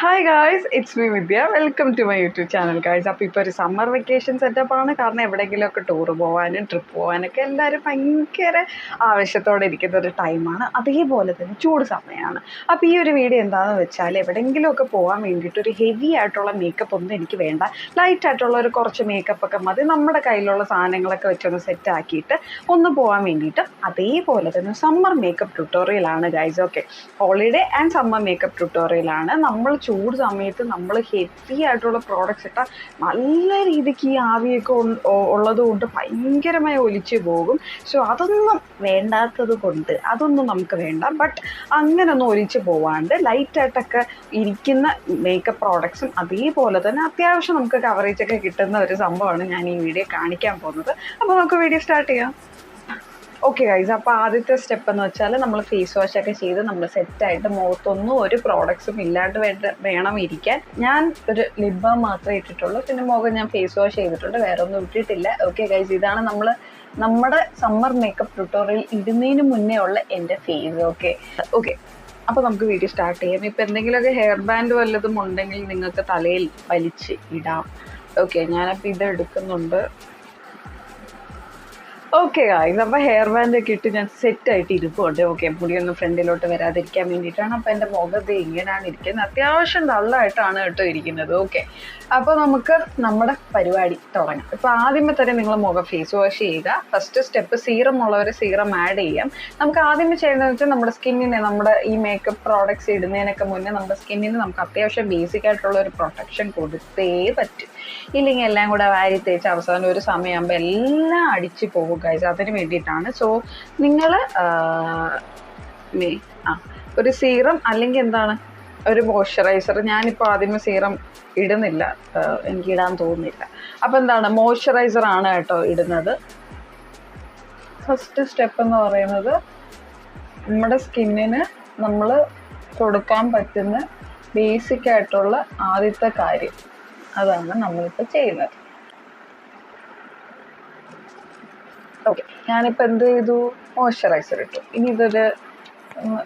Hi guys it's me Vidya welcome to my YouTube channel guys അപ്പോൾ ഇപ്പോൾ ഒരു summer vacation setup ആണ്. കാരണം എവിടെയെങ്കിലുമൊക്കെ ടൂർ പോകാനും ട്രിപ്പ് പോകാനൊക്കെ എല്ലാവരും ഭയങ്കര ആവശ്യത്തോടെ ഇരിക്കുന്ന ഒരു ടൈമാണ് അതേപോലെ തന്നെ ചൂട് സമയമാണ് അപ്പോൾ ഈ ഒരു വീഡിയോ എന്താണെന്ന് വെച്ചാൽ എവിടെയെങ്കിലുമൊക്കെ പോകാൻ വേണ്ടിയിട്ട് ഒരു ഹെവി ആയിട്ടുള്ള മേക്കപ്പ് ഒന്നും എനിക്ക് വേണ്ട. ലൈറ്റ് ആയിട്ടുള്ള ഒരു കുറച്ച് മേക്കപ്പ് ഒക്കെ മതി. നമ്മുടെ കയ്യിലുള്ള സാധനങ്ങളൊക്കെ വെച്ചൊന്ന് സെറ്റ് ആക്കിയിട്ട് ഒന്ന് പോകാൻ വേണ്ടിയിട്ട് അതേപോലെ തന്നെ summer makeup ട്യൂട്ടോറിയലാണ് guys okay holiday and summer makeup ട്യൂട്ടോറിയലാണ് നമ്മൾ ചൂട് സമയത്ത് നമ്മൾ ഹെവി ആയിട്ടുള്ള പ്രോഡക്റ്റ്സ് ഇട്ടാൽ നല്ല രീതിക്ക് ഈ ആവിയൊക്കെ ഉള്ളതുകൊണ്ട് ഉള്ളത് കൊണ്ട് ഭയങ്കരമായി ഒലിച്ചു പോകും. സോ അതൊന്നും വേണ്ടാത്തത് കൊണ്ട് അതൊന്നും നമുക്ക് വേണ്ട. ബട്ട് അങ്ങനൊന്നും ഒലിച്ചു പോവാണ്ട് ലൈറ്റായിട്ടൊക്കെ ഇരിക്കുന്ന മേക്കപ്പ് പ്രോഡക്ട്സും അതേപോലെ തന്നെ അത്യാവശ്യം നമുക്ക് കവറേജ് ഒക്കെ കിട്ടുന്ന ഒരു സംഭവമാണ് ഞാൻ ഈ വീഡിയോ കാണിക്കാൻ പോകുന്നത്. അപ്പോൾ നമുക്ക് വീഡിയോ സ്റ്റാർട്ട് ചെയ്യാം. ഓക്കെ ഗൈസ് അപ്പോൾ ആദ്യത്തെ സ്റ്റെപ്പ് എന്ന് വെച്ചാൽ നമ്മൾ ഫേസ് വാഷ് ഒക്കെ ചെയ്ത് നമ്മൾ സെറ്റായിട്ട് മുഖത്തൊന്നും ഒരു പ്രോഡക്ട്സും ഇല്ലാണ്ട് വേണം ഇരിക്കാൻ. ഞാൻ ഒരു ലിപ് ബാം മാത്രമേ ഇട്ടിട്ടുള്ളൂ. പിന്നെ മുഖം ഞാൻ ഫേസ് വാഷ് ചെയ്തിട്ടുണ്ട്. വേറെ ഒന്നും ഇട്ടിട്ടില്ല. ഓക്കെ ഗൈസ് ഇതാണ് നമ്മൾ നമ്മുടെ സമ്മർ മേക്കപ്പ് ട്യൂട്ടോറിയൽ ഇടുന്നതിന് മുന്നേ ഉള്ള എന്റെ ഫേസ് ഓക്കെ ഓക്കെ അപ്പോൾ നമുക്ക് വീഡിയോ സ്റ്റാർട്ട് ചെയ്യാം. ഇപ്പോൾ എന്തെങ്കിലുമൊക്കെ ഹെയർ ബാൻഡ് വല്ലതും ഉണ്ടെങ്കിൽ നിങ്ങൾക്ക് തലയിൽ വലിച്ച് ഇടാം. ഓക്കെ ഞാനപ്പോൾ ഇത് എടുക്കുന്നുണ്ട്. ഓക്കെ ഗായ്സ് അപ്പോൾ ഹെയർ ബാൻഡ് ഒക്കെ ഇട്ട് ഞാൻ സെറ്റ് ആയിട്ട് ഇരിപ്പുണ്ട്. ഓക്കെ മുടിയൊന്നും ഫ്രണ്ടിലോട്ട് വരാതിരിക്കാൻ വേണ്ടിയിട്ടാണ് അപ്പോൾ എന്റെ മുഖത്ത് ഇങ്ങനെയാണ് ഇരിക്കുന്നത്. അത്യാവശ്യം നല്ലതായിട്ടാണ് കേട്ടോ ഇരിക്കുന്നത്. ഓക്കെ അപ്പോൾ നമുക്ക് നമ്മുടെ പരിപാടി തുടങ്ങാം. ഇപ്പോൾ ആദ്യമേ തന്നെ നിങ്ങൾ മുഖം ഫേസ് വാഷ് ചെയ്യുക. ഫസ്റ്റ് സ്റ്റെപ്പ് സീറം ഉള്ളവർ സീറം ആഡ് ചെയ്യാം. നമുക്ക് ആദ്യമേ ചെയ്യേണ്ടതെന്ന് വെച്ചാൽ നമ്മുടെ സ്കിന്നിനെ നമ്മുടെ ഈ മേക്കപ്പ് പ്രോഡക്ട്സ് ഇടുന്നതിനൊക്കെ മുന്നേ നമ്മുടെ സ്കിന്നിന് നമുക്ക് അത്യാവശ്യം ബേസിക് ആയിട്ടുള്ള ഒരു പ്രൊട്ടക്ഷൻ കൊടുത്തേ പറ്റും. ഇല്ലെങ്കിൽ എല്ലാം കൂടെ വാരി തേച്ച് അവസാനം ഒരു സമയമാകുമ്പോൾ എല്ലാം അടിച്ചു പോകും ഗൈസ് അതിന് വേണ്ടിയിട്ടാണ്. സോ നിങ്ങൾ ആ ഒരു സീറം അല്ലെങ്കിൽ എന്താണ്? ഒരു മോയ്സ്ചറൈസർ ഞാനിപ്പോൾ ആദ്യമേ സീറം ഇടുന്നില്ല. എനിക്ക് ഇടാൻ തോന്നുന്നില്ല. അപ്പോൾ എന്താണ്? മോയ്സ്ചറൈസർ ആണ് കേട്ടോ ഇടുന്നത്. ഫസ്റ്റ് സ്റ്റെപ്പ് എന്ന് പറയുന്നത് നമ്മുടെ സ്കിന്നിന് നമ്മൾ കൊടുക്കാൻ പറ്റുന്ന ബേസിക് ആയിട്ടുള്ള ആദ്യത്തെ കാര്യം. അതാണ് നമ്മളിപ്പോൾ ചെയ്യുന്നത്. ഓക്കെ ഞാനിപ്പോൾ എന്ത് ചെയ്തു? മോയ്സ്ചറൈസർ ഇട്ടു. ഇനി ഇതൊരു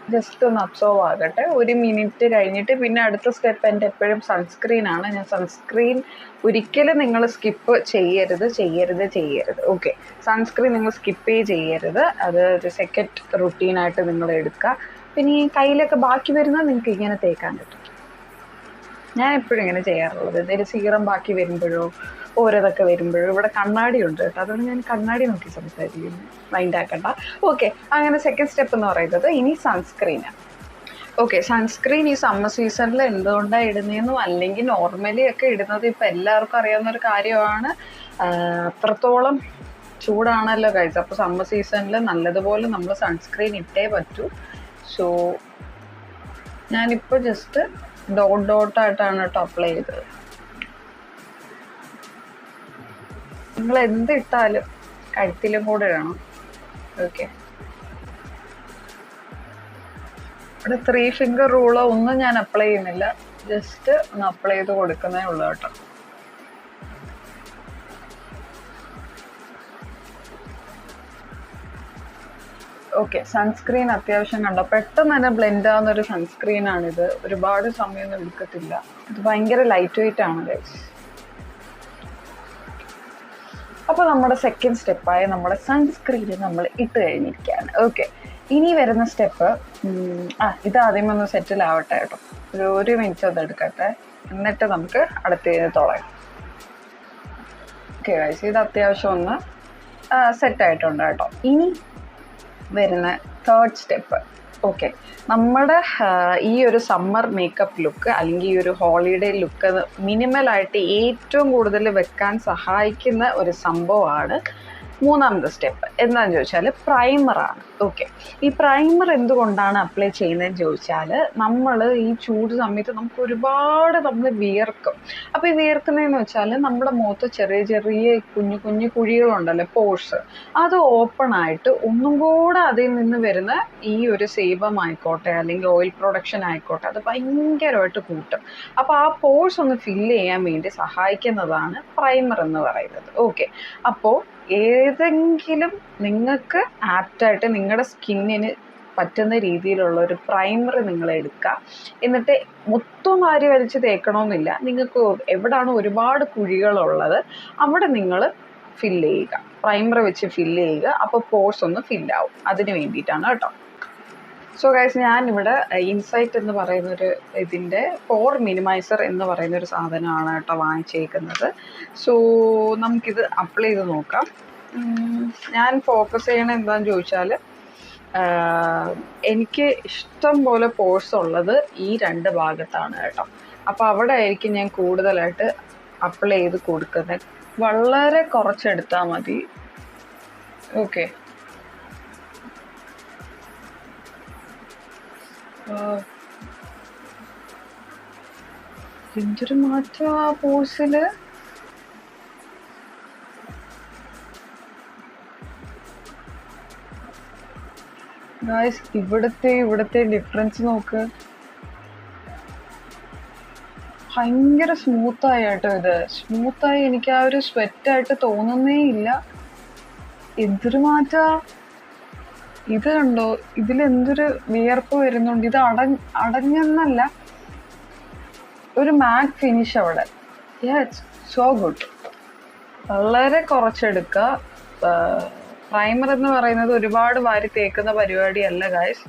ജസ്റ്റ് ഒന്ന് അബ്സോർവ് ആകട്ടെ. ഒരു മിനിറ്റ് കഴിഞ്ഞിട്ട് പിന്നെ അടുത്ത സ്റ്റെപ്പ് എന്റെ എപ്പോഴും സൺസ്ക്രീൻ ആണ്. ഞാൻ സൺസ്ക്രീൻ ഒരിക്കലും നിങ്ങൾ സ്കിപ്പ് ചെയ്യരുത് ചെയ്യരുത് ചെയ്യരുത്. ഓക്കെ സൺസ്ക്രീൻ നിങ്ങൾ സ്കിപ്പ് ചെയ്യരുത്. അത് ഒരു സെക്കൻഡ് റുട്ടീനായിട്ട് നിങ്ങൾ എടുക്കുക. പിന്നെ ഈ കയ്യിലൊക്കെ ബാക്കി വരുന്നത് നിങ്ങൾക്ക് ഇങ്ങനെ തേക്കാൻ പറ്റും. ഞാൻ എപ്പോഴും ഇങ്ങനെ ചെയ്യാറുള്ളത്. എന്തെങ്കിലും സീറം ബാക്കി വരുമ്പോഴോ ഓരോതൊക്കെ വരുമ്പോഴോ ഇവിടെ കണ്ണാടി ഉണ്ട് കേട്ടോ. അതുകൊണ്ട് ഞാൻ കണ്ണാടി നോക്കി സംസാരിക്കുന്നു. മൈൻഡ് ആക്കണ്ട. ഓക്കെ അങ്ങനെ സെക്കൻഡ് സ്റ്റെപ്പ് എന്ന് പറയുന്നത് ഇനി സൺസ്ക്രീനാണ് ഓക്കെ സൺസ്ക്രീൻ ഈ സമ്മർ സീസണിൽ എന്തുകൊണ്ടാണ് ഇടുന്നതെന്നും അല്ലെങ്കിൽ നോർമലി ഒക്കെ ഇടുന്നത് ഇപ്പം എല്ലാവർക്കും അറിയാവുന്ന ഒരു കാര്യമാണ്. അത്രത്തോളം ചൂടാണല്ലോ കഴിച്ചത് അപ്പോൾ സമ്മർ സീസണിൽ നല്ലതുപോലെ നമ്മൾ സൺസ്ക്രീൻ ഇട്ടേ പറ്റൂ. സോ ഞാനിപ്പോൾ ജസ്റ്റ് ഡോട്ട് ഡോട്ട് ആയിട്ടാണ് കേട്ടോ അപ്ലൈ ചെയ്തത്. നിങ്ങൾ എന്ത് ഇട്ടാലും കഴുത്തിലും കൂടെ ഇടണം. ഓക്കെ ഇവിടെ ത്രീ ഫിംഗർ റൂളോ ഒന്നും ഞാൻ അപ്ലൈ ചെയ്യുന്നില്ല. ജസ്റ്റ് ഒന്ന് അപ്ലൈ ചെയ്ത് കൊടുക്കുന്നേ ഉള്ളൂ കേട്ടോ. ഓക്കെ സൺസ്ക്രീൻ അത്യാവശ്യം കണ്ടോ? പെട്ടെന്ന് തന്നെ ബ്ലെൻഡ് ആവുന്ന ഒരു സൺസ്ക്രീൻ ആണിത്. ഒരുപാട് സമയമൊന്നും എടുക്കത്തില്ല. ഇത് ഭയങ്കര ലൈറ്റ് വെയിറ്റ് ആണ് ഗൈസ് അപ്പോൾ നമ്മുടെ സെക്കൻഡ് സ്റ്റെപ്പായ നമ്മുടെ സൺസ്ക്രീൻ നമ്മൾ ഇട്ട് കഴിഞ്ഞിരിക്കുകയാണ്. ഓക്കെ ഇനി വരുന്ന സ്റ്റെപ്പ് ആ ഇത് ആദ്യം ഒന്ന് സെറ്റിൽ ആവട്ടെ കേട്ടോ. ഒരു ഒരു മിനിറ്റ് അത് എടുക്കട്ടെ. എന്നിട്ട് നമുക്ക് അടുത്തതിന് തുടങ്ങാം ഓക്കെ ഗൈസ് ഇത് അത്യാവശ്യം ഒന്ന് സെറ്റ് ആയിട്ടുണ്ട് കേട്ടോ. ഇനി വരുന്ന തേർഡ് സ്റ്റെപ്പ് ഓക്കെ നമ്മുടെ ഈ ഒരു സമ്മർ മേക്കപ്പ് ലുക്ക് അല്ലെങ്കിൽ ഈ ഒരു ഹോളിഡേ ലുക്ക് മിനിമലായിട്ട് ഏറ്റവും കൂടുതൽ വെക്കാൻ സഹായിക്കുന്ന ഒരു സംഭവമാണ് മൂന്നാമത്തെ സ്റ്റെപ്പ്. എന്താണെന്ന് ചോദിച്ചാൽ പ്രൈമറാണ് ഓക്കെ ഈ പ്രൈമർ എന്തുകൊണ്ടാണ് അപ്ലൈ ചെയ്യുന്നതെന്ന് ചോദിച്ചാൽ നമ്മൾ ഈ ചൂട് സമയത്ത് നമുക്ക് ഒരുപാട് നമ്മൾ വിയർക്കും. അപ്പോൾ ഈ വിയർക്കുന്നതെന്ന് വെച്ചാൽ നമ്മുടെ മുഖത്ത് ചെറിയ ചെറിയ കുഞ്ഞു കുഞ്ഞു കുഴികളുണ്ടല്ലോ പോഴ്സ് അത് ഓപ്പൺ ആയിട്ട് ഒന്നും കൂടെ അതിൽ നിന്ന് വരുന്ന ഈ ഒരു സേബം ആയിക്കോട്ടെ അല്ലെങ്കിൽ ഓയിൽ പ്രൊഡക്ഷൻ ആയിക്കോട്ടെ അത് ഭയങ്കരമായിട്ട് കൂട്ടും. അപ്പോൾ ആ പോഴ്സ് ഒന്ന് ഫില്ല് ചെയ്യാൻ വേണ്ടി സഹായിക്കുന്നതാണ് പ്രൈമർ എന്ന് പറയുന്നത്. ഓക്കെ അപ്പോൾ ഏതെങ്കിലും നിങ്ങൾക്ക് ആപ്റ്റായിട്ട് നിങ്ങളുടെ സ്കിന്നിന് പറ്റുന്ന രീതിയിലുള്ള ഒരു പ്രൈമർ നിങ്ങൾ എടുക്കുക. എന്നിട്ട് മൊത്തം വാരി വലിച്ച് തേക്കണമെന്നില്ല നിങ്ങൾക്ക് എവിടാണ് ഒരുപാട് കുഴികളുള്ളത് അവിടെ നിങ്ങൾ ഫില്ല് ചെയ്യുക. പ്രൈമർ വെച്ച് ഫില്ല് ചെയ്യുക. അപ്പോൾ പോർസ് ഒന്ന് ഫില്ലാവും അതിന് വേണ്ടിയിട്ടാണ് കേട്ടോ. സോ ഗൈസ് ഞാനിവിടെ ഇൻസൈറ്റ് എന്ന് പറയുന്നൊരു ഇതിന്റെ പോർ മിനിമൈസർ എന്ന് പറയുന്ന ഒരു സാധനമാണ് കേട്ടോ വാങ്ങിച്ചേക്കുന്നത്. സോ നമുക്കിത് അപ്ലൈ ചെയ്ത് നോക്കാം. ഞാൻ ഫോക്കസ് ചെയ്യണ എന്താണെന്ന് ചോദിച്ചാൽ എനിക്ക് ഇഷ്ടം പോലെ പോഴ്സ് ഉള്ളത് ഈ രണ്ട് ഭാഗത്താണ് കേട്ടോ. അപ്പോൾ അവിടെ ആയിരിക്കും ഞാൻ കൂടുതലായിട്ട് അപ്ലൈ ചെയ്ത് കൊടുക്കുന്നത്. വളരെ കുറച്ചെടുത്താൽ മതി. ഓക്കെ എന്തൊരു മാറ്റം ആ പോസിൽ? ഇവിടത്തെ ഇവിടത്തെ ഡിഫറൻസ് നോക്ക്. ഭയങ്കര സ്മൂത്തായി കേട്ടോ ഇത്. സ്മൂത്തായി എനിക്ക് ആ ഒരു സ്വെറ്റായിട്ട് തോന്നുന്നേ ഇല്ല. എന്തൊരു മാറ്റാ? ഇത് കണ്ടോ ഇതിൽ എന്തൊരു വിയർപ്പ് വരുന്നുണ്ട്? ഇത് അട അടഞ്ഞെന്നല്ല. ഒരു മാറ്റ് ഫിനിഷ് അവിടെ. സോ ഗുഡ് വളരെ കുറച്ചെടുക്കുക പ്രൈമർ എന്ന് പറയുന്നത് ഒരുപാട് വാരി തേക്കുന്ന പരിപാടിയല്ല ഗായ്സ്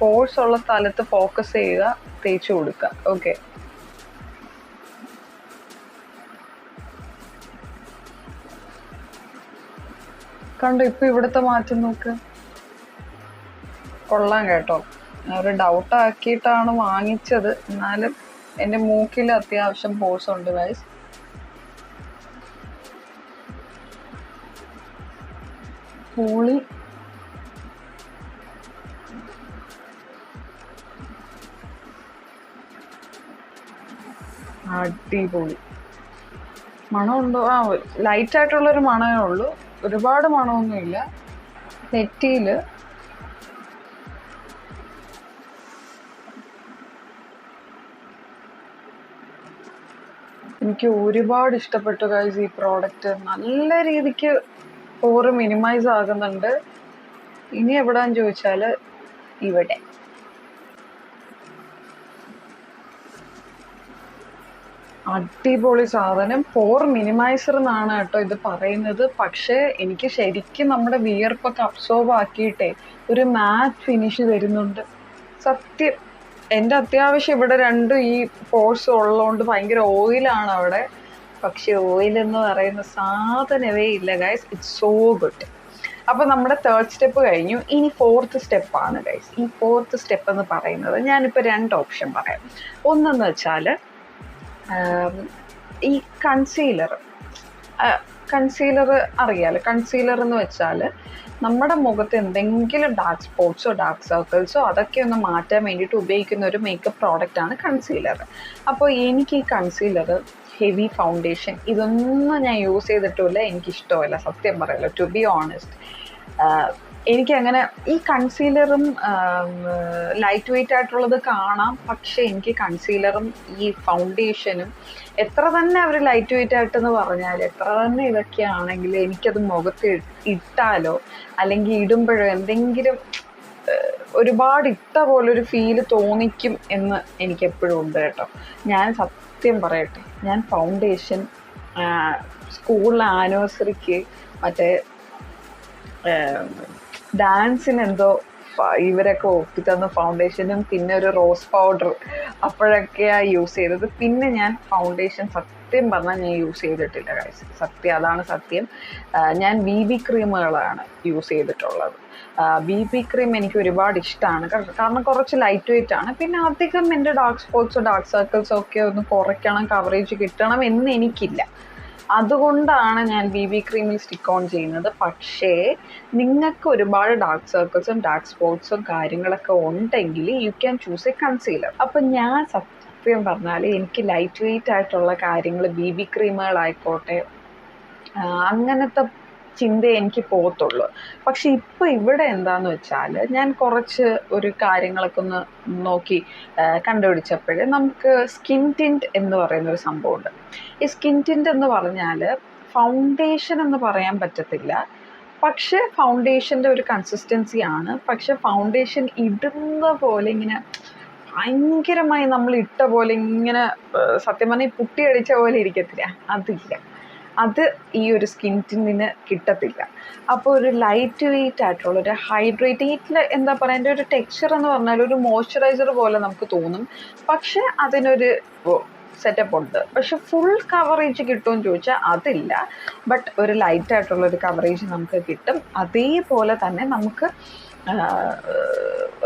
പോഴ്സ് ഉള്ള സ്ഥലത്ത് ഫോക്കസ് ചെയ്യുക തേച്ചു കൊടുക്കുക ഓക്കെ കണ്ടോ ഇപ്പൊ ഇവിടുത്തെ മാറ്റം നോക്ക്. കൊള്ളാം കേട്ടോ. ഒരു ഡൗട്ട് ആക്കിയിട്ടാണ് വാങ്ങിച്ചത്. എന്നാലും എന്റെ മൂക്കിൽ അത്യാവശ്യം പോഴ്സ് ഉണ്ട് ഗൈസ് പൂളി. അടിപൊളി. മണമുണ്ടോ? ആ ലൈറ്റ് ആയിട്ടുള്ളൊരു മണമേ ഉള്ളൂ. ഒരുപാട് മണമൊന്നുമില്ല. നെറ്റിയിൽ എനിക്ക് ഒരുപാട് ഇഷ്ടപ്പെട്ടു ഗൈസ് ഈ പ്രോഡക്റ്റ് നല്ല രീതിക്ക് പോറ് മിനിമൈസ് ആകുന്നുണ്ട്. ഇനി എവിടാന്ന് ചോദിച്ചാൽ ഇവിടെ. അടിപൊളി സാധനം. പോർ മിനിമൈസർ എന്നാണ് കേട്ടോ ഇത് പറയുന്നത്. പക്ഷേ എനിക്ക് ശരിക്കും നമ്മുടെ വിയർപ്പൊക്കെ അബ്സോർബ് ആക്കിയിട്ടേ ഒരു മാറ്റ് ഫിനിഷ് തരുന്നുണ്ട്. സത്യം. എന്റെ അത്യാവശ്യം ഇവിടെ രണ്ടും ഈ ഫോഴ്സ് ഉള്ളതുകൊണ്ട് ഭയങ്കര ഓയിലാണ് അവിടെ. പക്ഷെ ഓയിൽ എന്ന് പറയുന്ന സാധനമേ ഇല്ല ഗൈസ് ഇറ്റ്സ് സോ ഗുഡ് അപ്പോൾ നമ്മുടെ തേർഡ് സ്റ്റെപ്പ് കഴിഞ്ഞു. ഇനി ഫോർത്ത് സ്റ്റെപ്പാണ് ഗൈസ് ഈ ഫോർത്ത് സ്റ്റെപ്പ് എന്ന് പറയുന്നത് ഞാനിപ്പോൾ രണ്ട് ഓപ്ഷൻ പറയാം. ഒന്നെന്ന് വെച്ചാൽ ഈ കൺസീലർ കൺസീലർ അറിയാലോ? കൺസീലർ എന്ന് വെച്ചാൽ നമ്മുടെ മുഖത്ത് എന്തെങ്കിലും ഡാർക്ക് സ്പോട്ട്സോ ഡാർക്ക് സർക്കിൾസോ അതൊക്കെ ഒന്ന് മാറ്റാൻ വേണ്ടിയിട്ട് ഉപയോഗിക്കുന്ന ഒരു മേക്കപ്പ് പ്രോഡക്റ്റ് ആണ് കൺസീലർ അപ്പോൾ എനിക്ക് ഈ കൺസീലർ ഹെവി ഫൗണ്ടേഷൻ ഇതൊന്നും ഞാൻ യൂസ് ചെയ്തിട്ടില്ല എനിക്കിഷ്ടമല്ല സത്യം പറയല്ലോ. ടു ബി ഓണസ്റ്റ് എനിക്കങ്ങനെ ഈ കൺസീലറും ലൈറ്റ് വെയിറ്റ് ആയിട്ടുള്ളത് കാണാം. പക്ഷേ എനിക്ക് കൺസീലറും ഈ ഫൗണ്ടേഷനും എത്ര തന്നെ അവർ ലൈറ്റ് വെയിറ്റ് ആയിട്ടെന്ന് പറഞ്ഞാൽ എത്ര തന്നെ ഇതൊക്കെ ആണെങ്കിൽ എനിക്കത് മുഖത്ത് ഇട്ടാലോ അല്ലെങ്കിൽ ഇടുമ്പോഴോ എന്തെങ്കിലും ഒരുപാട് ഇട്ട പോലൊരു ഫീൽ തോന്നിക്കും എന്ന് എനിക്ക് എപ്പോഴും ഉണ്ട് കേട്ടോ. ഞാൻ സത്യം പറയട്ടെ ഞാൻ ഫൗണ്ടേഷൻ സ്കൂളിലെ ആനിവേഴ്സറിക്ക് മറ്റേ ഡാൻസിന് എന്തോ ഇവരൊക്കെ ഒപ്പി തന്ന ഫൗണ്ടേഷനും പിന്നെ ഒരു റോസ് പൗഡർ അപ്പോഴൊക്കെയാണ് യൂസ് ചെയ്തത്. പിന്നെ ഞാൻ ഫൗണ്ടേഷൻ സത്യം പറഞ്ഞാൽ ഞാൻ യൂസ് ചെയ്തിട്ടില്ല കാഴ്ച സത്യം അതാണ് സത്യം. ഞാൻ ബി ബി ക്രീമുകളാണ് യൂസ് ചെയ്തിട്ടുള്ളത്. ബി ബി ക്രീം എനിക്ക് ഒരുപാട് ഇഷ്ടമാണ് കാരണം കുറച്ച് ലൈറ്റ് വെയിറ്റ് ആണ്. പിന്നെ അധികം എന്റെ ഡാർക്ക് സ്പോട്ട്സോ ഡാർക്ക് സർക്കിൾസോ ഒക്കെ ഒന്ന് കുറയ്ക്കണം കവറേജ് കിട്ടണം എന്ന് എനിക്കില്ല. അതുകൊണ്ടാണ് ഞാൻ ബി ബി ക്രീമിൽ സ്റ്റിക്ക് ഓൺ ചെയ്യുന്നത്. പക്ഷേ നിങ്ങൾക്ക് ഒരുപാട് ഡാർക്ക് സർക്കിൾസും ഡാർക്ക് സ്പോട്ട്സും കാര്യങ്ങളൊക്കെ ഉണ്ടെങ്കിൽ you can choose a concealer അപ്പം ഞാൻ സത്യം പറഞ്ഞാൽ എനിക്ക് ലൈറ്റ് വെയിറ്റ് ആയിട്ടുള്ള കാര്യങ്ങൾ ബി ബി ക്രീമുകളായിക്കോട്ടെ അങ്ങനത്തെ ചിന്ത എനിക്ക് പോകത്തുള്ളൂ. പക്ഷെ ഇപ്പോൾ ഇവിടെ എന്താന്ന് വെച്ചാൽ ഞാൻ കുറച്ച് ഒരു കാര്യങ്ങളൊക്കെ ഒന്ന് നോക്കി കണ്ടുപിടിച്ചപ്പോൾ നമുക്ക് സ്കിൻ ടിന്റ് എന്ന് പറയുന്ന ഒരു സംഭവമുണ്ട്. ഈ സ്കിൻ ടിന്റ് എന്ന് പറഞ്ഞാൽ ഫൗണ്ടേഷൻ എന്ന് പറയാൻ പറ്റത്തില്ല. പക്ഷേ ഫൗണ്ടേഷന്റെ ഒരു കൺസിസ്റ്റൻസി ആണ്. പക്ഷെ ഫൗണ്ടേഷൻ ഇടുന്ന പോലെ ഇങ്ങനെ ഭയങ്കരമായി നമ്മൾ ഇട്ട പോലെ ഇങ്ങനെ സത്യം പറഞ്ഞാൽ പുട്ടി അടിച്ച പോലെ ഇരിക്കത്തില്ല. അതില്ല. അത് ഈ ഒരു സ്കിൻ ടിന്നിന് കിട്ടത്തില്ല. അപ്പോൾ ഒരു ലൈറ്റ് വെയിറ്റ് ആയിട്ടുള്ള ഒരു ഹൈഡ്രേറ്റേറ്റിൽ എന്താ പറയുക എന്റെ ഒരു ടെക്സ്ചർ എന്ന് പറഞ്ഞാൽ ഒരു മോയ്സ്ചറൈസർ പോലെ നമുക്ക് തോന്നും. പക്ഷേ അതിനൊരു സെറ്റപ്പ് ഉണ്ട്. പക്ഷെ ഫുൾ കവറേജ് കിട്ടുമെന്ന് ചോദിച്ചാൽ അതില്ല. ബട്ട് ഒരു ലൈറ്റ് ആയിട്ടുള്ള ഒരു കവറേജ് നമുക്ക് കിട്ടും. അതേപോലെ തന്നെ നമുക്ക്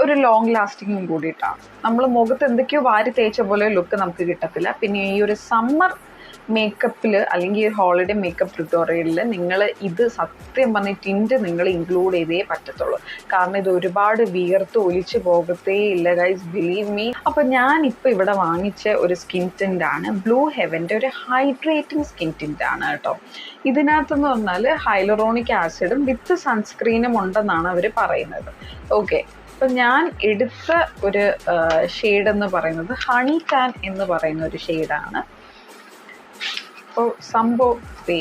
ഒരു ലോങ് ലാസ്റ്റിങ്ങും കൂടിയിട്ടാണ്. നമ്മൾ മുഖത്ത് എന്തൊക്കെയോ വാരി തേച്ച പോലെ ലുക്ക് നമുക്ക് കിട്ടത്തില്ല. പിന്നെ ഈ ഒരു സമ്മർ മേക്കപ്പിൽ അല്ലെങ്കിൽ ഈ ഹോളിഡേ മേക്കപ്പ് ട്യൂട്ടോറിയലിൽ നിങ്ങൾ ഇത് സത്യം പറഞ്ഞ ടിന്റ് നിങ്ങൾ ഇൻക്ലൂഡ് ചെയ്തേ പറ്റത്തുള്ളൂ. കാരണം ഇത് ഒരുപാട് വിയർത്ത് ഒലിച്ചു പോകത്തേ ഇല്ല ഗൈസ് ബിലീവ് മീ അപ്പോൾ ഞാൻ ഇപ്പോൾ ഇവിടെ വാങ്ങിച്ച ഒരു സ്കിൻ ടിന്റ് ആണ്. ബ്ലൂ ഹെവന്റെ ഒരു ഹൈഡ്രേറ്റിംഗ് സ്കിൻ ടിന്റ് ആണ് കേട്ടോ. ഇതിനകത്തെന്ന് പറഞ്ഞാൽ ഹൈലറോണിക് ആസിഡും വിത്ത് സൺസ്ക്രീനും ഉണ്ടെന്നാണ് അവർ പറയുന്നത്. ഓക്കെ അപ്പം ഞാൻ എടുത്ത ഒരു ഷെയ്ഡ് എന്ന് പറയുന്നത് ഹണി ടാൻ എന്ന് പറയുന്ന ഒരു ഷെയ്ഡാണ് അപ്പോൾ സംഭവം ദേ.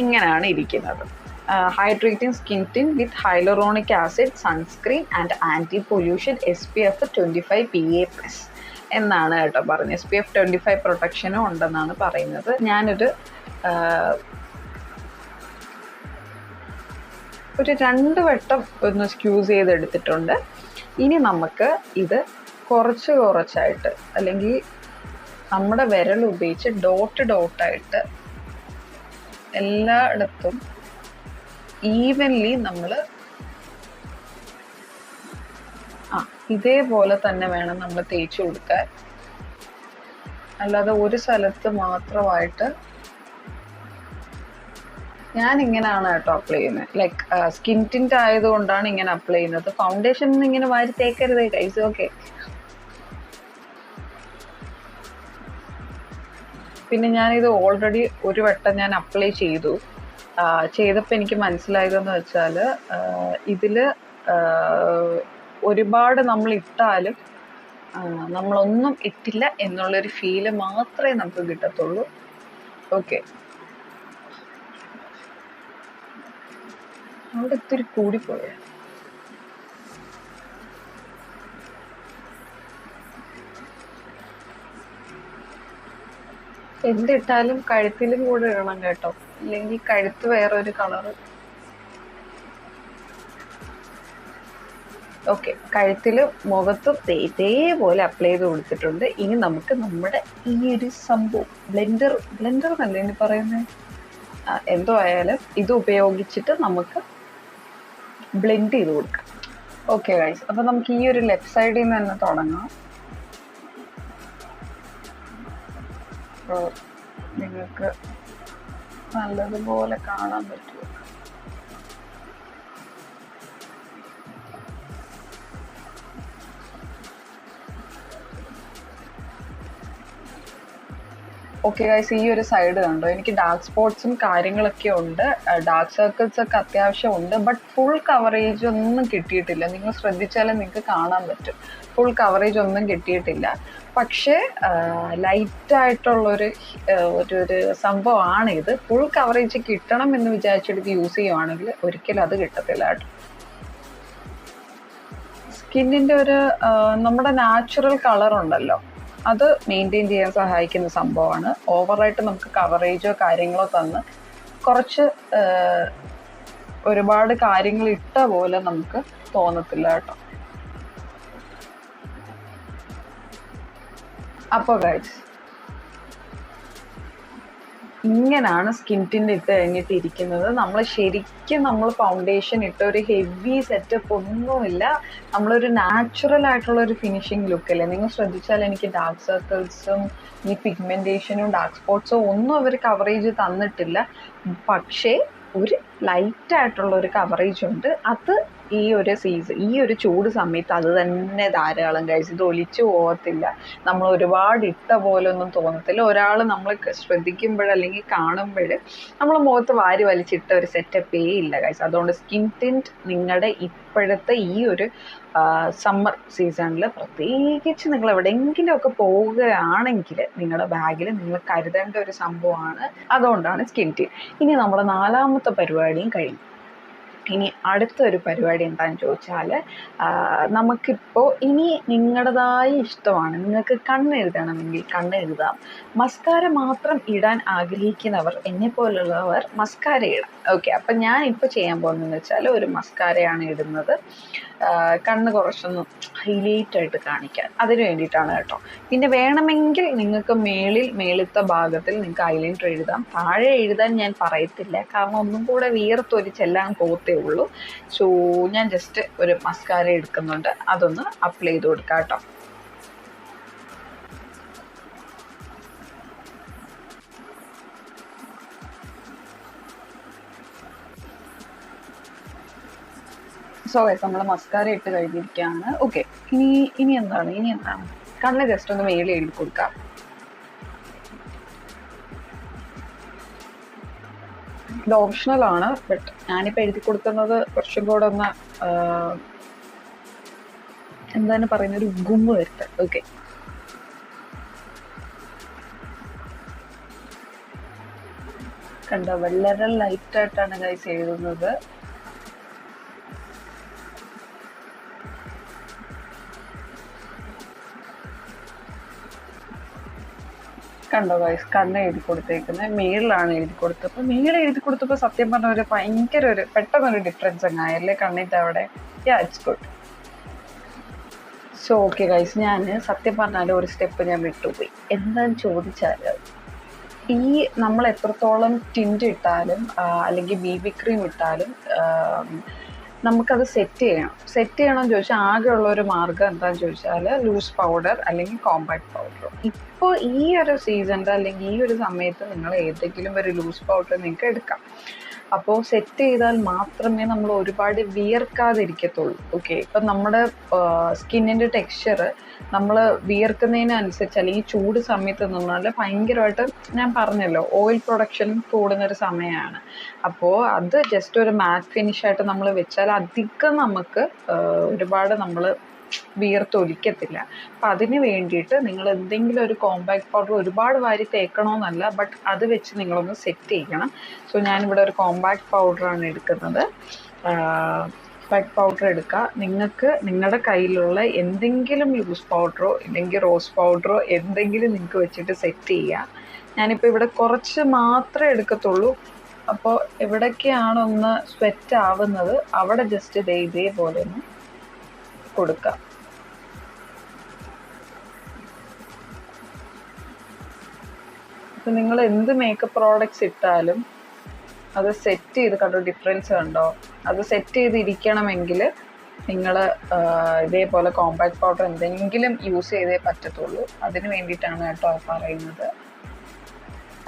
ഇങ്ങനെയാണ് ഇരിക്കുന്നത്. Hydrating skin tint with hyaluronic acid sunscreen and anti pollution S P F twenty five P A plus എന്നാണ് കേട്ടോ പറഞ്ഞത്. S P F twenty five പ്രൊട്ടക്ഷനും ഉണ്ടെന്നാണ് പറയുന്നത്. ഞാനൊരു ഒരു രണ്ട് വട്ടം ഒന്ന് സ്ക്യൂസ് ചെയ്തെടുത്തിട്ടുണ്ട്. ഇനി നമുക്ക് ഇത് കുറച്ച് കുറച്ചായിട്ട് അല്ലെങ്കിൽ നമ്മുടെ വിരൽ ഉപയോഗിച്ച് ഡോട്ട് ഡോട്ടായിട്ട് എല്ലായിടത്തും ഈവൻലി നമ്മൾ ആ ഇതേപോലെ തന്നെ വേണം നമ്മൾ തേച്ച് കൊടുക്കാൻ. അല്ലാതെ ഒരു സ്ഥലത്ത് മാത്രമായിട്ട് ഞാൻ ഇങ്ങനെയാണ് കേട്ടോ അപ്ലൈ ചെയ്യുന്നത് ലൈക്ക് സ്കിൻ ടിന്റ് ആയതുകൊണ്ടാണ് ഇങ്ങനെ അപ്ലൈ ചെയ്യുന്നത്. ഫൗണ്ടേഷൻ ഇങ്ങനെ വാരി തേക്കരുത് ഓക്കെ പിന്നെ ഞാൻ ഇത് ഓൾറെഡി ഒരു വട്ടം ഞാൻ അപ്ലൈ ചെയ്തു. ചെയ്തപ്പോൾ എനിക്ക് മനസ്സിലായതെന്ന് വെച്ചാൽ ഇതിൽ ഒരുപാട് നമ്മൾ ഇട്ടാലും നമ്മളൊന്നും ഇട്ടില്ല എന്നുള്ളൊരു ഫീൽ മാത്രമേ നമുക്ക് കിട്ടത്തുള്ളൂ. ഓക്കെ അവിടെ ഇത്തിരി കൂടിപ്പോയ? എന്തിട്ടാലും കഴുത്തിലും കൂടെ ഇടണം കേട്ടോ. ഇല്ലെങ്കിൽ കഴുത്ത് വേറൊരു കളറ് ഓക്കെ കഴുത്തിലും മുഖത്തും ഇതേപോലെ അപ്ലൈ ചെയ്ത് കൊടുത്തിട്ടുണ്ട്. ഇനി നമുക്ക് നമ്മുടെ ഈ ഒരു സംഭവം ബ്ലെൻഡർ ബ്ലെൻഡർ എന്നല്ലേ ഇനി പറയുന്നത്? എന്തോ ആയാലും ഇത് ഉപയോഗിച്ചിട്ട് നമുക്ക് ബ്ലെൻഡ് ചെയ്ത് കൊടുക്കാം. ഓക്കെ ഗൈസ് അപ്പോൾ നമുക്ക് ഈ ഒരു ലെഫ്റ്റ് സൈഡിൽ നിന്ന് തന്നെ തുടങ്ങാം. നിങ്ങൾക്ക് നല്ലതുപോലെ കാണാൻ പറ്റുമോ ഓക്കെ ഗൈസ് ഈ ഒരു സൈഡ് കണ്ടോ? എനിക്ക് ഡാർക്ക് സ്പോട്ട്സും കാര്യങ്ങളൊക്കെ ഉണ്ട്. ഡാർക്ക് സർക്കിൾസ് ഒക്കെ അത്യാവശ്യം ഉണ്ട്. ബട്ട് ഫുൾ കവറേജ് ഒന്നും കിട്ടിയിട്ടില്ല. നിങ്ങൾ ശ്രദ്ധിച്ചാലേ നിങ്ങൾക്ക് കാണാൻ പറ്റും. ഫുൾ കവറേജ് ഒന്നും കിട്ടിയിട്ടില്ല. പക്ഷേ ലൈറ്റായിട്ടുള്ളൊരു ഒരു ഒരു സംഭവമാണ് ഇത്. ഫുൾ കവറേജ് കിട്ടണം എന്ന് വിചാരിച്ചിട്ട് ഇത് യൂസ് ചെയ്യുവാണെങ്കിൽ ഒരിക്കലും അത് കിട്ടത്തില്ല കേട്ടോ. സ്കിന്നിന്റെ ഒരു നമ്മുടെ നാച്ചുറൽ കളർ ഉണ്ടല്ലോ. അത് മെയിന്റെയിൻ ചെയ്യാൻ സഹായിക്കുന്ന സംഭവമാണ്. ഓവറായിട്ട് നമുക്ക് കവറേജോ കാര്യങ്ങളോ തന്ന് കുറച്ച് ഒരുപാട് കാര്യങ്ങൾ ഇട്ട പോലെ നമുക്ക് തോന്നത്തില്ല കേട്ടോ. അപ്പോൾ ഗൈസ് ഇങ്ങനെയാണ് സ്കിൻ ടിന്റ് ഇട്ട് കഴിഞ്ഞിട്ട് ഇരിക്കുന്നത്. നമ്മൾ ശരിക്കും നമ്മൾ ഫൗണ്ടേഷൻ ഇട്ട ഒരു ഹെവി സെറ്റപ്പ് ഒന്നുമില്ല. നമ്മളൊരു നാച്ചുറൽ ആയിട്ടുള്ള ഒരു ഫിനിഷിങ് ലുക്കല്ലേ നിങ്ങൾ ശ്രദ്ധിച്ചാൽ എനിക്ക് ഡാർക്ക് സർക്കിൾസും ഈ പിഗ്മെന്റേഷനും ഡാർക്ക് സ്പോട്ട്സും ഒന്നും അവർ കവറേജ് തന്നിട്ടില്ല. പക്ഷേ ഒരു ലൈറ്റ് ആയിട്ടുള്ള ഒരു കവറേജ് ഉണ്ട്. അത് ഈ ഒരു സീസൺ ഈ ഒരു ചൂട് സമയത്ത് അത് തന്നെ ധാരാളം കഴിച്ച് ഇത് ഒലിച്ചു പോകത്തില്ല. നമ്മൾ ഒരുപാട് ഇട്ട പോലെ ഒന്നും തോന്നത്തില്ല. ഒരാൾ നമ്മൾ ശ്രദ്ധിക്കുമ്പോൾ അല്ലെങ്കിൽ കാണുമ്പോൾ നമ്മൾ മുഖത്ത് വാരി വലിച്ചിട്ട ഒരു സെറ്റപ്പേ ഇല്ല കഴിച്ച് അതുകൊണ്ട് സ്കിൻ ടിന്റ് നിങ്ങളുടെ ഇപ്പോഴത്തെ ഈ ഒരു സമ്മർ സീസണിൽ പ്രത്യേകിച്ച് നിങ്ങൾ എവിടെയെങ്കിലും ഒക്കെ പോവുകയാണെങ്കിൽ നിങ്ങളുടെ ബാഗിൽ നിങ്ങൾ കരുതേണ്ട ഒരു സംഭവമാണ്. അതുകൊണ്ടാണ് സ്കിൻ ടിൻ ഇനി നമ്മുടെ നാലാമത്തെ പരിപാടിയും കഴിഞ്ഞു. ഇനി അടുത്തൊരു പരിപാടി എന്താണെന്ന് ചോദിച്ചാൽ നമുക്കിപ്പോൾ ഇനി നിങ്ങളുടേതായ ഇഷ്ടമാണ്. നിങ്ങൾക്ക് കണ്ണെഴുതണമെങ്കിൽ കണ്ണെഴുതാം മസ്കാര മാത്രം ഇടാൻ ആഗ്രഹിക്കുന്നവർ എന്നെ പോലുള്ളവർ മസ്കാര ഇടാം. ഓക്കെ അപ്പം ഞാൻ ഇപ്പോൾ ചെയ്യാൻ പോകുന്നതെന്ന് വെച്ചാൽ ഒരു മസ്കാരയാണ് ഇടുന്നത്. കണ്ണ് കുറച്ചൊന്ന് ഹൈലൈറ്റ് ആയിട്ട് കാണിക്കാൻ. അതിന് വേണ്ടിയിട്ടാണ് കേട്ടോ. പിന്നെ വേണമെങ്കിൽ നിങ്ങൾക്ക് മേളിൽ മേളിത്തെ ഭാഗത്തിൽ നിങ്ങൾക്ക് ഐലൈനർ എഴുതാം. താഴെ എഴുതാൻ ഞാൻ പറയത്തില്ല. കാരണം ഒന്നും കൂടെ വിയർത്തൊരിച്ചെല്ലാം പോകത്തേ ഉള്ളൂ. സോ ഞാൻ ജസ്റ്റ് ഒരു മസ്കാര എടുക്കുന്നുണ്ട്. അതൊന്ന് അപ്ലൈ ചെയ്ത് കൊടുക്കാം കേട്ടോ. സോ ഗൈസ് നമ്മൾ മസ്കാര ഇട്ട് കഴിഞ്ഞിരിക്കുകയാണ് ഓക്കെ ഇനി ഇനി എന്താണ്? ഇനി എന്താണ്? കണ്ണ് ജസ്റ്റ് ഒന്ന് മേലെ എഴുതി കൊടുക്കാം. ഇത് ഓപ്ഷണൽ ആണ് ബട്ട് ഞാനിപ്പോൾ എഴുതി കൊടുക്കുന്നത് കുറച്ചും കൂടെ ഒന്ന് എന്താണ് പറയുന്നത് ഒരു ഗുമ്മ് വരുത്തൽ ഓക്കെ കണ്ടോ വളരെ ലൈറ്റായിട്ടാണ് ഗൈസ് എഴുതുന്നത്. കണ്ടോ വൈസ് കണ്ണ് എഴുതി കൊടുത്തേക്കുന്നത് മേളിലാണ് എഴുതി കൊടുത്തത്. അപ്പൊ മേളിൽ എഴുതി കൊടുത്തപ്പോൾ സത്യം പറഞ്ഞ ഒരു ഭയങ്കര ഒരു പെട്ടെന്നൊരു ഡിഫറൻസ് അങ്ങ് ആയല്ലേ കണ്ണിന്റെ അവിടെ ഗുഡ് സോ ഓക്കെ ഗൈസ് ഞാൻ സത്യം പറഞ്ഞാൽ ഒരു സ്റ്റെപ്പ് ഞാൻ വിട്ടുപോയി. എന്താന്ന് ചോദിച്ചാൽ ഈ നമ്മൾ എത്രത്തോളം ടിന്റ് ഇട്ടാലും അല്ലെങ്കിൽ ബി ബി ക്രീം ഇട്ടാലും നമുക്കത് സെറ്റ് ചെയ്യണം. സെറ്റ് ചെയ്യണം ചെയ്യണമെന്ന് ചോദിച്ചാൽ ആകെയുള്ള ഒരു മാർഗം എന്താണെന്ന് ചോദിച്ചാൽ ലൂസ് പൗഡർ അല്ലെങ്കിൽ കോമ്പാക്ട് പൗഡർ ഇപ്പോൾ ഈ ഒരു സീസണിൽ അല്ലെങ്കിൽ ഈ ഒരു സമയത്ത് നിങ്ങൾ ഏതെങ്കിലും ഒരു ലൂസ് പൗഡർ നിങ്ങൾക്ക് എടുക്കാം. അപ്പോൾ സെറ്റ് ചെയ്താൽ മാത്രമേ നമ്മൾ ഒരുപാട് വിയർക്കാതിരിക്കത്തുള്ളൂ. ഓക്കെ ഇപ്പം നമ്മുടെ സ്കിന്നിന്റെ ടെക്സ്ചർ നമ്മൾ വിയർക്കുന്നതിനനുസരിച്ച് അല്ലെങ്കിൽ ചൂട് സമയത്ത് നിന്നാൽ ഭയങ്കരമായിട്ട് ഞാൻ പറഞ്ഞല്ലോ ഓയിൽ പ്രൊഡക്ഷൻ കൂടുന്നൊരു സമയമാണ് അപ്പോൾ അത് ജസ്റ്റ് ഒരു മാറ്റ് ഫിനിഷായിട്ട് നമ്മൾ വെച്ചാൽ അധികം നമുക്ക് ഒരുപാട് നമ്മൾ വിയർത്തൊലിക്കത്തില്ല. അപ്പം അതിന് വേണ്ടിയിട്ട് നിങ്ങൾ എന്തെങ്കിലും ഒരു കോമ്പാക്ട് പൗഡർ ഒരുപാട് വാരി തേക്കണമെന്നല്ല ബട്ട് അത് വെച്ച് നിങ്ങളൊന്ന് സെറ്റ് ചെയ്യണം. സോ ഞാനിവിടെ ഒരു കോമ്പാക്ട് പൗഡറാണ് എടുക്കുന്നത്. പൗഡർ എടുക്കുക. നിങ്ങൾക്ക് നിങ്ങളുടെ കയ്യിലുള്ള എന്തെങ്കിലും ലൂസ് പൗഡറോ ഇല്ലെങ്കിൽ റോസ് പൗഡറോ എന്തെങ്കിലും നിങ്ങൾക്ക് വെച്ചിട്ട് സെറ്റ് ചെയ്യുക. ഞാനിപ്പോൾ ഇവിടെ കുറച്ച് മാത്രമേ എടുക്കത്തുള്ളൂ. അപ്പോൾ എവിടൊക്കെയാണ് ഒന്ന് സ്വെറ്റ് ആവുന്നത് അവിടെ ജസ്റ്റ് ഇതേ ഇതേപോലെ ഒന്ന് കൊടുക്കുക ഇപ്പം നിങ്ങൾ എന്ത് മേക്കപ്പ് പ്രോഡക്റ്റ്സ് ഇട്ടാലും അത് സെറ്റ് ചെയ്ത് കണ്ടോ ഡിഫറൻസ് കണ്ടോ? അത് സെറ്റ് ചെയ്തിരിക്കണമെങ്കിൽ നിങ്ങൾ ഇതേപോലെ കോമ്പാക്ട് പൗഡർ എന്തെങ്കിലും യൂസ് ചെയ്തേ പറ്റത്തുള്ളൂ. അതിന് വേണ്ടിയിട്ടാണ് കേട്ടോ പറയുന്നത്.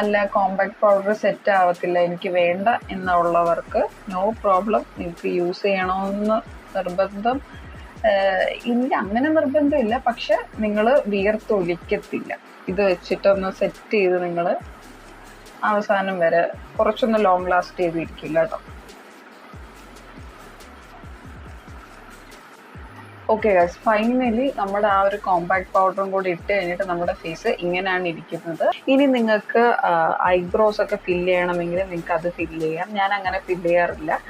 അല്ല കോമ്പാക്ട് പൗഡർ സെറ്റ് ആവത്തില്ല എനിക്ക് വേണ്ട എന്നുള്ളവർക്ക് നോ പ്രോബ്ലം നിങ്ങൾക്ക് യൂസ് ചെയ്യണമെന്ന് നിർബന്ധം. ഇല്ല അങ്ങനെ നിർബന്ധമില്ല. പക്ഷെ നിങ്ങൾ വിയർത്തൊലിക്കത്തില്ല. ഇത് വെച്ചിട്ടൊന്ന് സെറ്റ് ചെയ്ത് നിങ്ങൾ അവസാനം വരെ കുറച്ചൊന്ന് ലോങ് ലാസ്റ്റ് ചെയ്തിരിക്കില്ല കേട്ടോ. ഓക്കെ ഗൈസ് ഫൈനലി നമ്മുടെ ആ ഒരു കോമ്പാക്ട് പൗഡറും കൂടി ഇട്ട് കഴിഞ്ഞിട്ട് നമ്മുടെ ഫേസ് ഇങ്ങനെയാണ് ഇരിക്കുന്നത്. ഇനി നിങ്ങൾക്ക് ഐബ്രോസ് ഒക്കെ ഫില്ല് ചെയ്യണമെങ്കിൽ നിങ്ങൾക്ക് അത് ഫില്ല് ചെയ്യാം. ഞാൻ അങ്ങനെ ഫില്ല് ചെയ്യാറില്ല.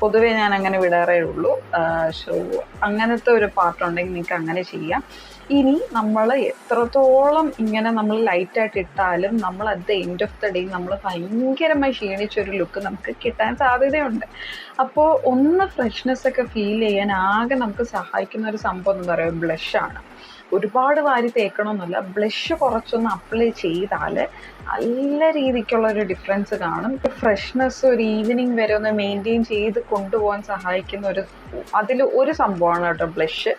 പൊതുവേ ഞാൻ അങ്ങനെ വിടാറേ ഉള്ളൂ. സോ അങ്ങനത്തെ ഒരു പാട്ടുണ്ടെങ്കിൽ നിങ്ങൾക്ക് അങ്ങനെ ചെയ്യാം. ഇനി നമ്മൾ എത്രത്തോളം ഇങ്ങനെ നമ്മൾ ലൈറ്റായിട്ട് ഇട്ടാലും നമ്മൾ at the end of the day നമ്മൾ ഭയങ്കരമായി ക്ഷീണിച്ചൊരു ലുക്ക് നമുക്ക് കിട്ടാൻ സാധ്യതയുണ്ട്. അപ്പോൾ ഒന്ന് ഫ്രഷ്നെസ് ഒക്കെ ഫീൽ ചെയ്യാൻ ആകെ നമുക്ക് സഹായിക്കുന്ന ഒരു സംഭവം എന്ന് പറയുന്നത് ബ്ലഷാണ് ഒരുപാട് വാരി തേക്കണമെന്നില്ല ബ്ലഷ് കുറച്ചൊന്ന് അപ്ലൈ ചെയ്താൽ നല്ല രീതിക്കുള്ള ഒരു ഡിഫറൻസ് കാണും ഫ്രഷ്നെസ് ഒരു ഈവനിങ് വരെ ഒന്ന് മെയിന്റെയിൻ ചെയ്ത് കൊണ്ടുപോകാൻ സഹായിക്കുന്ന ഒരു അതിൽ ഒരു സംഭവമാണ് കേട്ടോ ബ്ലഷ്.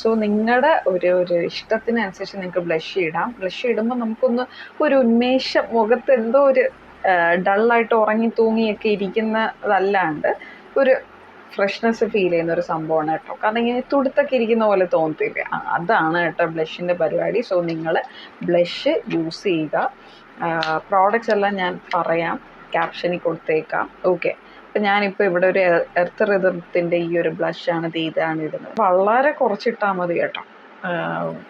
സോ നിങ്ങളുടെ ഒരു ഒരു ഇഷ്ടത്തിനനുസരിച്ച് നിങ്ങൾക്ക് ബ്ലഷ് ഇടാം. ബ്ലഷ് ഇടുമ്പോൾ നമുക്കൊന്ന് ഒരു ഉന്മേഷം മുഖത്ത് എന്തോ ഒരു ഡള്ളായിട്ട് ഉറങ്ങി തൂങ്ങിയൊക്കെ ഇരിക്കുന്നതല്ലാണ്ട് ഒരു ഫ്രഷ്നെസ് ഫീൽ ചെയ്യുന്ന ഒരു സംഭവമാണ് കേട്ടോ. കാരണം ഇങ്ങനെ തുടുത്തൊക്കെ ഇരിക്കുന്ന പോലെ തോന്നത്തില്ല. അതാണ് കേട്ടോ ബ്ലഷിന്റെ പരിപാടി. സോ നിങ്ങൾ ബ്ലഷ് യൂസ് ചെയ്യുക. പ്രോഡക്റ്റ്സ് എല്ലാം ഞാൻ പറയാം. ക്യാപ്ഷനിൽ കൊടുത്തേക്കാം. ഓക്കെ അപ്പം ഞാനിപ്പോൾ ഇവിടെ ഒരു എർത്ത് റിതത്തിന്റെ ഈ ഒരു ബ്ലഷാണ് ഇത് ഇതാണ് ഇടുന്നത്. വളരെ കുറച്ചിട്ടാൽ മതി കേട്ടോ.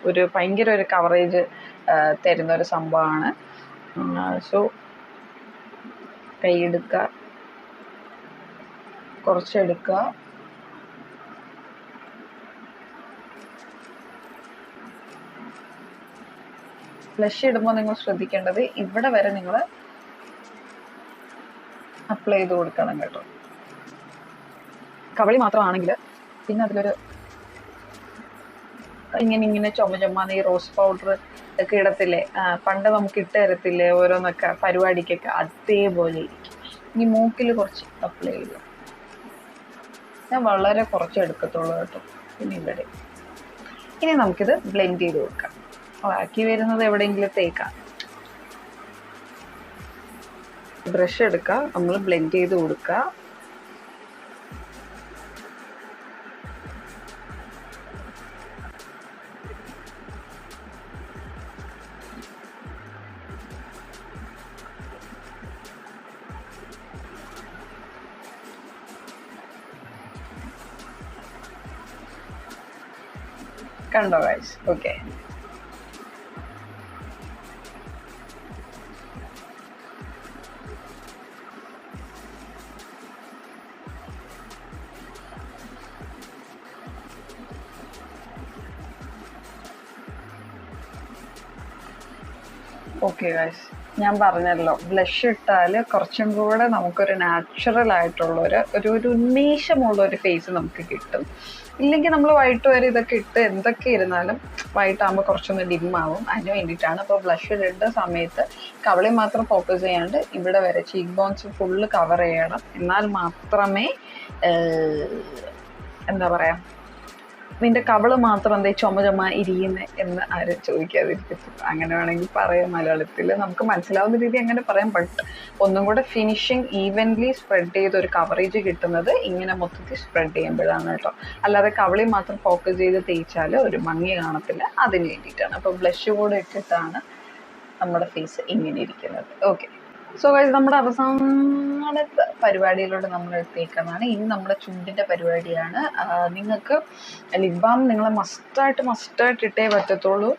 ഒരു ഭയങ്കര ഒരു കവറേജ് തരുന്ന ഒരു സംഭവമാണ്. സോ കൈയെടുക്കുക കുറച്ചെടുക്കുക. ബ്ലഷ് ഇടുമ്പോൾ നിങ്ങൾ ശ്രദ്ധിക്കേണ്ടത് ഇവിടെ വരെ നിങ്ങൾ അപ്ലൈ ചെയ്ത് കൊടുക്കണം കേട്ടോ. കവളി മാത്രമാണെങ്കിൽ പിന്നെ അതിലൊരു ഇങ്ങനെ ഇങ്ങനെ ചുമ ചുമന്ന് ഈ റോസ് പൗഡർ ഒക്കെ ഇടത്തില്ലേ പണ്ട് നമുക്ക് ഇട്ട് തരത്തില്ലേ ഓരോന്നൊക്കെ പരിപാടിക്കൊക്കെ അതേപോലെ ഇരിക്കും. ഇനി മൂക്കിൽ കുറച്ച് അപ്ലൈ ചെയ്യുക ഞാൻ വളരെ കുറച്ച് എടുക്കത്തുള്ളൂ കേട്ടോ. പിന്നെ ഇവിടെ. ഇനി നമുക്കിത് ബ്ലെൻഡ് ചെയ്ത് കൊടുക്കാം ബാക്കി വരുന്നത് എവിടെയെങ്കിലും തേക്കാം. ബ്രഷ് എടുക്കുക നമ്മൾ ബ്ലെൻഡ് ചെയ്ത് കൊടുക്കുക കണ്ടോ ഗൈസ് ഓക്കെ ഓക്കെ ഗൈസ് ഞാൻ പറഞ്ഞല്ലോ ബ്ലഷ് ഇട്ടാൽ കുറച്ചും കൂടെ നമുക്കൊരു നാച്ചുറൽ ആയിട്ടുള്ളൊരു ഒരു ഒരു ഉന്മേഷമുള്ള ഒരു ഫേസ് നമുക്ക് കിട്ടും. ഇല്ലെങ്കിൽ നമ്മൾ വൈകിട്ട് വരെ ഇതൊക്കെ ഇട്ട് എന്തൊക്കെ ഇരുന്നാലും വൈകിട്ടാകുമ്പോൾ കുറച്ചൊന്ന് ഡിം ആവും അതിന് വേണ്ടിയിട്ടാണ് അപ്പോൾ ബ്ലഷ് ഇടേണ്ട സമയത്ത് കവളി മാത്രം ഫോക്കസ് ചെയ്യാണ്ട് ഇവിടെ വരെ ചീക്ക് ബോൺസ് ഫുള്ള് കവർ ചെയ്യണം. എന്നാൽ മാത്രമേ എന്താ പറയുക നിന്റെ കവൾ മാത്രം എന്തേ ചുമ ചുമ ഇരിയുന്നേ എന്ന് ആരും ചോദിക്കാതിരിക്കത്തില്ല. അങ്ങനെ വേണമെങ്കിൽ പറയാം മലയാളത്തിൽ. നമുക്ക് മനസ്സിലാവുന്ന രീതി അങ്ങനെ പറയാം. ബട്ട് ഒന്നും കൂടെ ഫിനിഷിങ് ഈവൻലി സ്പ്രെഡ് ചെയ്ത് ഒരു കവറേജ് കിട്ടുന്നത് ഇങ്ങനെ മൊത്തത്തിൽ സ്പ്രെഡ് ചെയ്യുമ്പോഴാണ് കേട്ടോ. അല്ലാതെ കവളി മാത്രം ഫോക്കസ് ചെയ്ത് തേച്ചാൽ ഒരു ഭംഗി കാണത്തില്ല. അതിന് വേണ്ടിയിട്ടാണ്. അപ്പോൾ ബ്ലഷ് കൂടെ ഇട്ടിട്ടാണ് നമ്മുടെ ഫേസ് ഇങ്ങനെ ഇരിക്കുന്നത്. ഓക്കെ സോ ഗൈസ് നമ്മുടെ അവസാനത്തെ പരിപാടിയിലൂടെ നമ്മൾ എത്തിയേക്കുന്നതാണ് ഇനി നമ്മുടെ ചുണ്ടിന്റെ പരിപാടിയാണ്. നിങ്ങൾക്ക് ലിപ് ബാം നിങ്ങൾ മസ്റ്റായിട്ട് മസ്റ്റായിട്ട് ഇട്ടേ പറ്റത്തുള്ളൂ.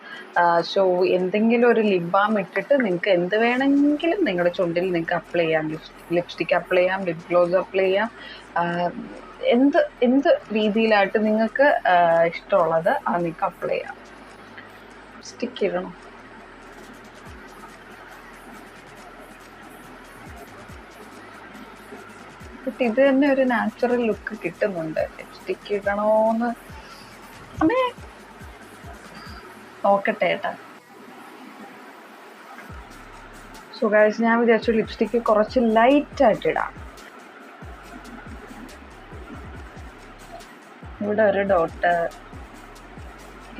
സോ എന്തെങ്കിലും ഒരു ലിപ് ബാം ഇട്ടിട്ട് നിങ്ങൾക്ക് എന്ത് വേണമെങ്കിലും നിങ്ങളുടെ ചുണ്ടിൽ നിങ്ങൾക്ക് അപ്ലൈ ചെയ്യാം. ലിപ്സ്റ്റിക് അപ്ലൈ ചെയ്യാം ലിപ് ഗ്ലോസ് അപ്ലൈ ചെയ്യാം. എന്ത് എന്ത് രീതിയിലായിട്ട് നിങ്ങൾക്ക് ഇഷ്ടമുള്ളത് അത് നിങ്ങൾക്ക് അപ്ലൈ ചെയ്യാം. സ്റ്റിക്ക് ഇടണം. ബട്ട് ഇത് തന്നെ ഒരു നാച്ചുറൽ ലുക്ക് കിട്ടുന്നുണ്ട്. ലിപ്സ്റ്റിക്ക് ഇടണോന്ന്. അമ്മേ. നോക്കട്ടെ ഏട്ടാ. സുഖാഴ്ച ഞാൻ വിചാരിച്ചു ലിപ്സ്റ്റിക്ക് കുറച്ച് ലൈറ്റ് ആയിട്ട് ഇടാം. ഇവിടെ ഒരു ഡോട്ട്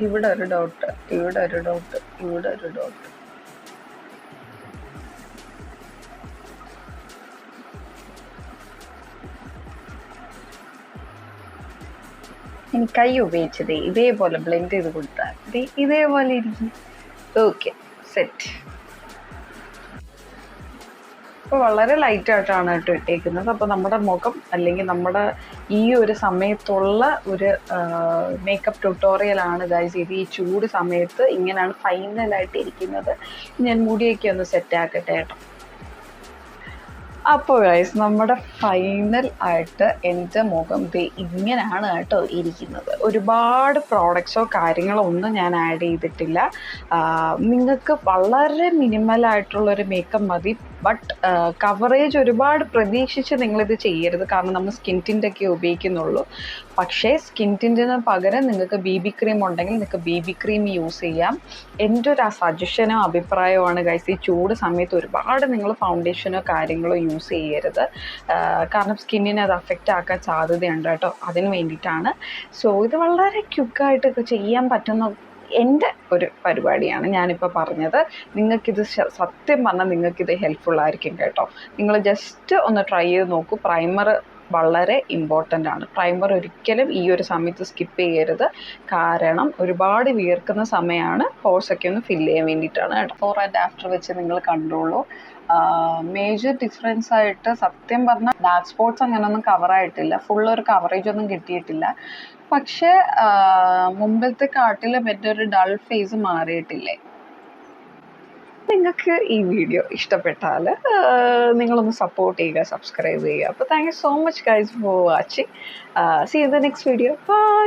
ഇവിടെ ഒരു ഡോട്ട് ഇവിടെ ഒരു ഡോട്ട് ഇവിടെ ഒരു ഡോട്ട് ഇനി കൈ ഉപയോഗിച്ചത് ഇതേപോലെ ബ്ലെൻഡ് ചെയ്ത് കൊടുത്താൽ മതി. ഇതേപോലെ ഇരിക്കും. ഓക്കെ സെറ്റ് ഇപ്പോൾ വളരെ ലൈറ്റായിട്ടാണ് കേട്ടോ ഇട്ടേക്കുന്നത്. അപ്പോൾ നമ്മുടെ മുഖം അല്ലെങ്കിൽ നമ്മുടെ ഈ ഒരു സമയത്തുള്ള ഒരു മേക്കപ്പ് ട്യൂട്ടോറിയലാണ് ഗൈസ് ഇത്. ഈ ചൂട് സമയത്ത് ഇങ്ങനെയാണ് ഫൈനലായിട്ട് ഇരിക്കുന്നത്. ഞാൻ മുടിയൊക്കെ ഒന്ന് സെറ്റ് ആക്കട്ടെ കേട്ടോ. അപ്പോൾ ഗൈസ് നമ്മുടെ ഫൈനൽ ആയിട്ട് എന്റെ മുഖം ദേ ഇങ്ങനെയാണ് കേട്ടോ ഇരിക്കുന്നത്. ഒരുപാട് പ്രോഡക്ട്സോ കാര്യങ്ങളോ ഒന്നും ഞാൻ ആഡ് ചെയ്തിട്ടില്ല. നിങ്ങൾക്ക് വളരെ മിനിമലായിട്ടുള്ളൊരു മേക്കപ്പ് മതി ബട്ട് കവറേജ് ഒരുപാട് പ്രതീക്ഷിച്ച് നിങ്ങളിത് ചെയ്യരുത്. കാരണം നമ്മൾ സ്കിൻ ടിന്റെ ഒക്കെ ഉപയോഗിക്കുന്നുള്ളൂ. പക്ഷേ സ്കിൻ ടിന്റിന് പകരം നിങ്ങൾക്ക് ബി ബി ക്രീം ഉണ്ടെങ്കിൽ നിങ്ങൾക്ക് ബി ബി ക്രീം യൂസ് ചെയ്യാം. എന്റെ ഒരു സജഷനോ അഭിപ്രായമാണ് ഗൈസ് ഈ ചൂട് സമയത്ത് ഒരുപാട് നിങ്ങൾ ഫൗണ്ടേഷനോ കാര്യങ്ങളോ യൂസ് ചെയ്യരുത്. കാരണം സ്കിന്നിനെ അത് അഫക്റ്റ് ആക്കാൻ സാധ്യതയുണ്ട് കേട്ടോ. അതിന് വേണ്ടിയിട്ടാണ്. സോ ഇത് വളരെ ക്യുക്കായിട്ട് ചെയ്യാൻ പറ്റുന്ന എന്റെ ഒരു പരിപാടിയാണ് ഞാനിപ്പോൾ പറഞ്ഞത്. നിങ്ങൾക്കിത് സത്യം പറഞ്ഞാൽ നിങ്ങൾക്കിത് ഹെൽപ്ഫുൾ ആയിരിക്കും കേട്ടോ. നിങ്ങൾ ജസ്റ്റ് ഒന്ന് ട്രൈ ചെയ്ത് നോക്കൂ. പ്രൈമർ വളരെ ഇമ്പോർട്ടന്റ് ആണ്. പ്രൈമർ ഒരിക്കലും ഈ ഒരു സമയത്ത് സ്കിപ്പ് ചെയ്യരുത്. കാരണം ഒരുപാട് വിയർക്കുന്ന സമയമാണ് ഹോഴ്സൊക്കെ ഒന്ന് ഫില്ല് ചെയ്യാൻ വേണ്ടിയിട്ടാണ് ഫോർ ആൻഡ് ആഫ്റ്റർ വെച്ച് നിങ്ങൾ കണ്ടോളൂ. മേജർ ഡിഫറൻസ് ആയിട്ട് സത്യം പറഞ്ഞാൽ ഡാർക്ക് സ്പോട്ട്സ് അങ്ങനെയൊന്നും കവറായിട്ടില്ല ഫുൾ ഒരു കവറേജ് ഒന്നും കിട്ടിയിട്ടില്ല. പക്ഷേ മുമ്പത്തെ കാട്ടിലും എന്റെ ഒരു ഡൾ ഫേസ് മാറിയിട്ടില്ലേ? നിങ്ങൾക്ക് ഈ വീഡിയോ ഇഷ്ടപ്പെട്ടാൽ നിങ്ങളൊന്ന് സപ്പോർട്ട് ചെയ്യുക സബ്സ്ക്രൈബ് ചെയ്യുക. അപ്പോൾ thank you so much guys for watching see you the next video bye